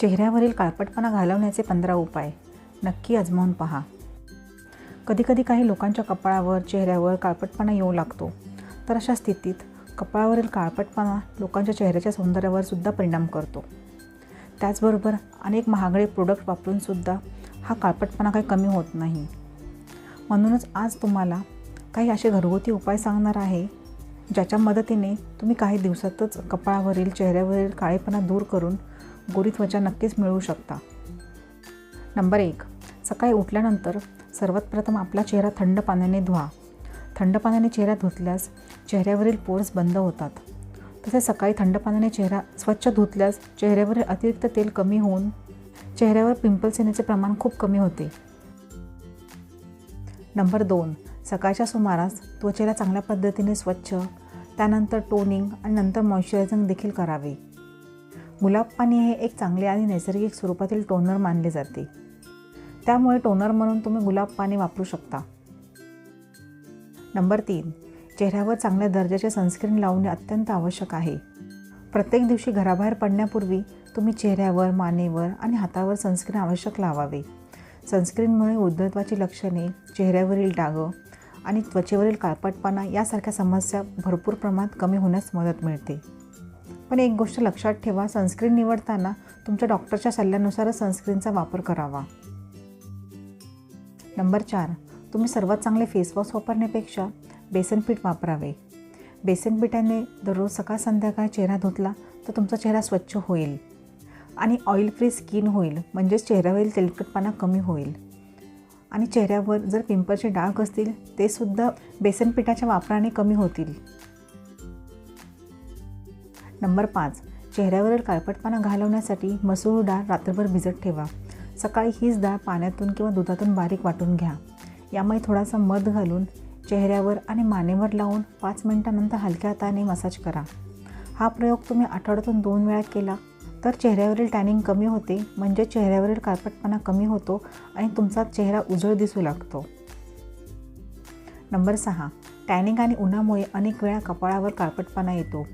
चेहऱ्यावरील काळपटपणा घालवण्याचे पंधरा उपाय. नक्की आजमावून पहा. कधीकधी काही लोकांच्या कपाळावर चेहऱ्यावर काळपटपणा येऊ लागतो. तर अशा स्थितीत कपाळावरील काळपटपणा लोकांच्या चेहऱ्याच्या सौंदर्यावर सुद्धा परिणाम करतो. त्याचबरोबर अनेक महागडे प्रोडक्ट वापरूनसुद्धा हा काळपटपणा काही कमी होत नाही. म्हणूनच आज तुम्हाला काही असे घरगुती उपाय सांगणार आहे ज्याच्या मदतीने तुम्ही काही दिवसातच कपाळावरील चेहऱ्यावरील काळेपणा दूर करून गोरी त्वचा नक्कीच मिळवू शकता. नंबर एक सकाळी उठल्यानंतर सर्वात प्रथम आपला चेहरा थंड पाण्याने धुवा. थंड पाण्याने चेहरा धुतल्यास चेहऱ्यावरील पोर्स बंद होतात. तसेच सकाळी थंड पाण्याने चेहरा स्वच्छ धुतल्यास चेहऱ्यावरील अतिरिक्त तेल कमी होऊन चेहऱ्यावर पिंपल्स येण्याचे प्रमाण खूप कमी होते. नंबर दोन सकाळच्या सुमारास त्वचेला चांगल्या पद्धतीने स्वच्छ त्यानंतर टोनिंग आणि नंतर मॉइश्चरायझिंग देखील करावे. गुलाब पाणी हे एक चांगले आणि नैसर्गिक स्वरूपातील टोनर मानले जाते. त्यामुळे टोनर म्हणून तुम्ही गुलाब पाणी वापरू शकता. नंबर तीन चेहऱ्यावर चांगल्या दर्जाचे सनस्क्रीन लावणे अत्यंत आवश्यक आहे. प्रत्येक दिवशी घराबाहेर पडण्यापूर्वी तुम्ही चेहऱ्यावर मानेवर आणि हातावर सनस्क्रीन आवश्यक लावावे. सनस्क्रीनमुळे उद्धत्वाची लक्षणे चेहऱ्यावरील डाग आणि त्वचेवरील काळपटपणा यासारख्या समस्या भरपूर प्रमाणात कमी होण्यास मदत मिळते. पण एक गोष्ट लक्षात ठेवा सनस्क्रीन निवडताना तुमच्या डॉक्टरच्या सल्ल्यानुसारच सनस्क्रीनचा वापर करावा. नंबर चार तुम्ही सर्वात चांगले फेसवॉश वापरण्यापेक्षा बेसन पीठ वापरावे. बेसन पिठाने दररोज सकाळ संध्याकाळ चेहरा धुतला तर तुमचा चेहरा स्वच्छ होईल आणि ऑइल फ्री स्किन होईल म्हणजेच चेहऱ्यावरील तेलकटपणा कमी होईल. आणि चेहऱ्यावर जर पिंपलचे डाग असतील ते सुद्धा बेसन पिठाच्या वापराने कमी होतील. नंबर पाच. चेहऱ्यावरील काळपटपणा घालवण्यासाठी मसूर डाळ रात्रभर भिजत ठेवा. सकाळी हीच डाळ पाण्यातून किंवा दुधातून बारीक वाटून घ्या. यामुळे थोडासा मध घालून चेहऱ्यावर आणि मानेवर लावून पाच मिनिटानंतर हलक्या हाताने मसाज करा. हा प्रयोग तुम्ही आठवड्यातून दोन वेळा केला तर चेहऱ्यावरील टॅनिंग कमी होते म्हणजे चेहऱ्यावरील काळपटपणा कमी होतो आणि तुमचा चेहरा उजळ दिसू लागतो. नंबर सहा. टॅनिंग आणि उन्हामुळे अनेक वेळा कपाळावर काळपटपणा येतो.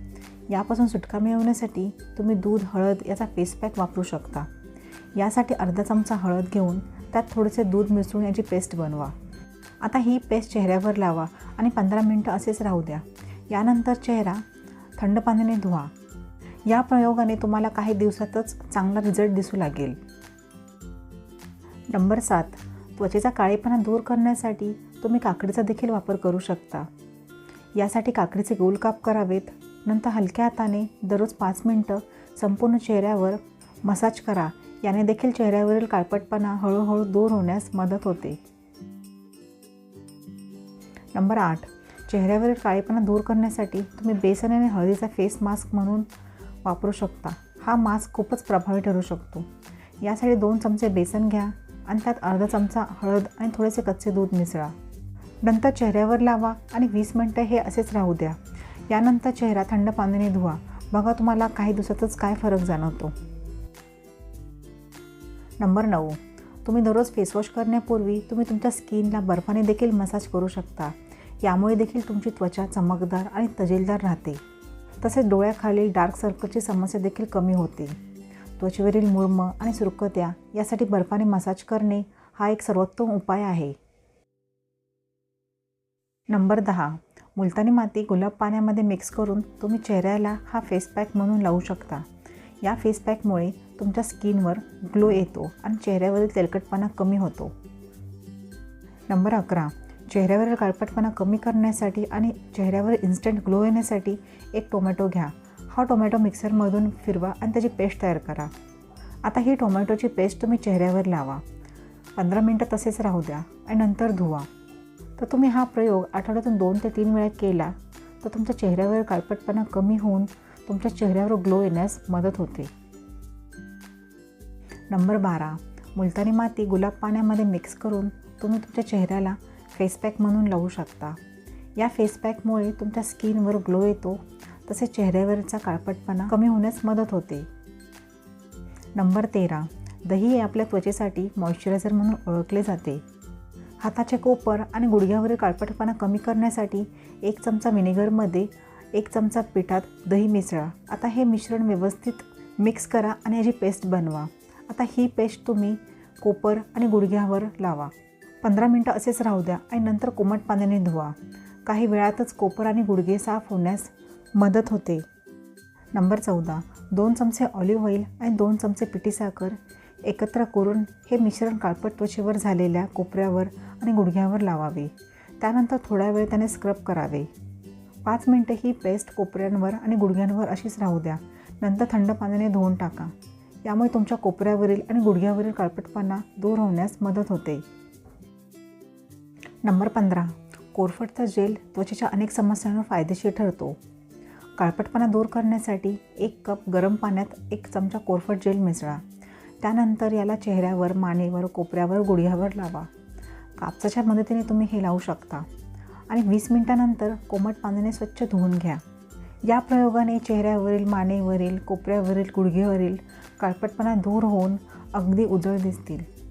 यापासून सुटका मिळवण्यासाठी तुम्ही दूध हळद याचा फेस पॅक वापरू शकता. यासाठी अर्धा चमचा हळद घेऊन त्यात थोडेसे दूध मिसळून याची पेस्ट बनवा. आता ही पेस्ट चेहऱ्यावर लावा आणि पंधरा मिनटं असेच राहू द्या. यानंतर चेहरा थंड पाण्याने धुवा. या प्रयोगाने तुम्हाला काही दिवसातच चांगला रिझल्ट दिसू लागेल. नंबर सात. त्वचेचा काळेपणा दूर करण्यासाठी तुम्ही काकडीचा देखील वापर करू शकता. यासाठी काकडीचे गोल काप करावेत. नंतर हलक्या हाताने दररोज पाच मिनटं संपूर्ण चेहऱ्यावर मसाज करा. याने देखील चेहऱ्यावरील काळपटपणा हळूहळू दूर होण्यास मदत होते. नंबर आठ. चेहऱ्यावरील काळेपणा दूर करण्यासाठी तुम्ही बेसन आणि हळदीचा फेस मास्क म्हणून वापरू शकता. हा मास्क खूपच प्रभावी ठरू शकतो. यासाठी दोन चमचे बेसन घ्या आणि त्यात अर्धा चमचा हळद आणि थोडेसे कच्चे दूध मिसळा. नंतर चेहऱ्यावर लावा आणि वीस मिनटं हे असेच राहू द्या. यानंतर चेहरा थंड पाण्याने धुवा. बघा तुम्हाला काही दिवसातच काय फरक जाणवतो. नंबर नऊ. तुम्ही दररोज फेसवॉश करण्यापूर्वी तुम्ही तुमच्या स्किनला बर्फाने देखील मसाज करू शकता. यामुळे देखील तुमची त्वचा चमकदार आणि तजेलदार राहते. तसेच डोळ्याखालील डार्क सर्कलची समस्या देखील कमी होते. त्वचेवरील मुर्म आणि सुरकत्या यासाठी बर्फाने मसाज करणे हा एक सर्वोत्तम उपाय आहे. नंबर दहा. मुलतानी माती गुलाब पाण्यामध्ये मिक्स करून तुम्ही चेहऱ्याला हा फेस पॅक म्हणून लावू शकता. या फेस पॅकमुळे तुमच्या स्किनवर ग्लो येतो आणि चेहऱ्यावरील तेलकटपणा कमी होतो. नंबर अकरा. चेहऱ्यावरील काळपटपणा कमी करण्यासाठी आणि चेहऱ्यावर इन्स्टंट ग्लो येण्यासाठी एक टोमॅटो घ्या. हा टोमॅटो मिक्सरमधून फिरवा आणि त्याची पेस्ट तयार करा. आता ही टोमॅटोची पेस्ट तुम्ही चेहऱ्यावर लावा. पंधरा मिनटं तसेच राहू द्या आणि नंतर धुवा. तर तुम्ही हा प्रयोग आठवड्यातून दोन ते तीन वेळा केला तर तुमच्या चेहऱ्यावर काळपटपणा कमी होऊन तुमच्या चेहऱ्यावर ग्लो येण्यास मदत होते. नंबर बारा. मुलतानी माती गुलाब पाण्यामध्ये मिक्स करून तुम्ही तुमच्या चेहऱ्याला फेसपॅक म्हणून लावू शकता. या फेसपॅकमुळे तुमच्या स्किनवर ग्लो येतो तसेच चेहऱ्यावरचा काळपटपणा कमी होण्यास मदत होते. नंबर तेरा. दही हे आपल्या त्वचेसाठी मॉइश्चरायझर म्हणून ओळखले जाते. हाताचे कोपर आणि गुडघ्यावरील काळपटपणा कमी करण्यासाठी एक चमचा व्हिनेगरमध्ये एक चमचा पिठात दही मिसळा. आता हे मिश्रण व्यवस्थित मिक्स करा आणि याची पेस्ट बनवा. आता ही पेस्ट तुम्ही कोपर आणि गुडघ्यावर लावा. पंधरा मिनटं असेच राहू द्या आणि नंतर कोमट पाण्याने धुवा. काही वेळातच कोपर आणि गुडघे साफ होण्यास मदत होते. नंबर चौदा. दोन चमचे ऑलिव्ह ऑइल आणि दोन चमचे पिठी साखर एकत्र करून हे मिश्रण काळपट त्वचेवर झालेल्या कोपऱ्यावर आणि गुडघ्यावर लावावे. त्यानंतर थोड्या वेळ त्याने स्क्रब करावे. पाच मिनटं ही पेस्ट कोपऱ्यांवर आणि गुडघ्यांवर अशीच राहू द्या. नंतर थंड पाण्याने धुवून टाका. यामुळे तुमच्या कोपऱ्यावरील आणि गुडघ्यावरील काळपटपणा दूर होण्यास मदत होते. नंबर पंधरा. कोरफडचा जेल त्वचेच्या अनेक समस्यांवर फायदेशीर ठरतो. काळपटपणा दूर करण्यासाठी एक कप गरम पाण्यात एक चमचा कोरफड जेल मिसळा. त्यानंतर याला चेहऱ्यावर मानेवर कोपऱ्यावर गुडघ्यावर लावा. कापसाच्या मदतीने तुम्ही हे लावू शकता. आणि वीस मिनिटानंतर कोमट पाण्याने स्वच्छ धुवून घ्या. या प्रयोगाने चेहऱ्यावरील मानेवरील कोपऱ्यावरील गुडघेवरील काळपटपणा दूर होऊन अगदी उजळ दिसतील.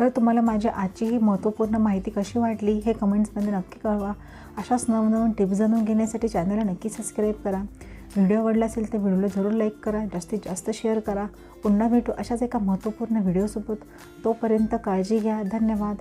तर तुम्हाला माझी आजची ही महत्त्वपूर्ण माहिती कशी वाटली हे कमेंट्समध्ये नक्की कळवा. अशाच नवनवीन टिप्स जाणून घेण्यासाठी चॅनलला नक्की सबस्क्राईब करा. व्हिडिओ आवडला असेल तर व्हिडिओला जरूर लाईक करा जास्तीत जास्त शेअर करा. पुन्हा भेटू अशाच एका महत्त्वपूर्ण व्हिडिओसोबत तोपर्यंत काळजी घ्या. धन्यवाद.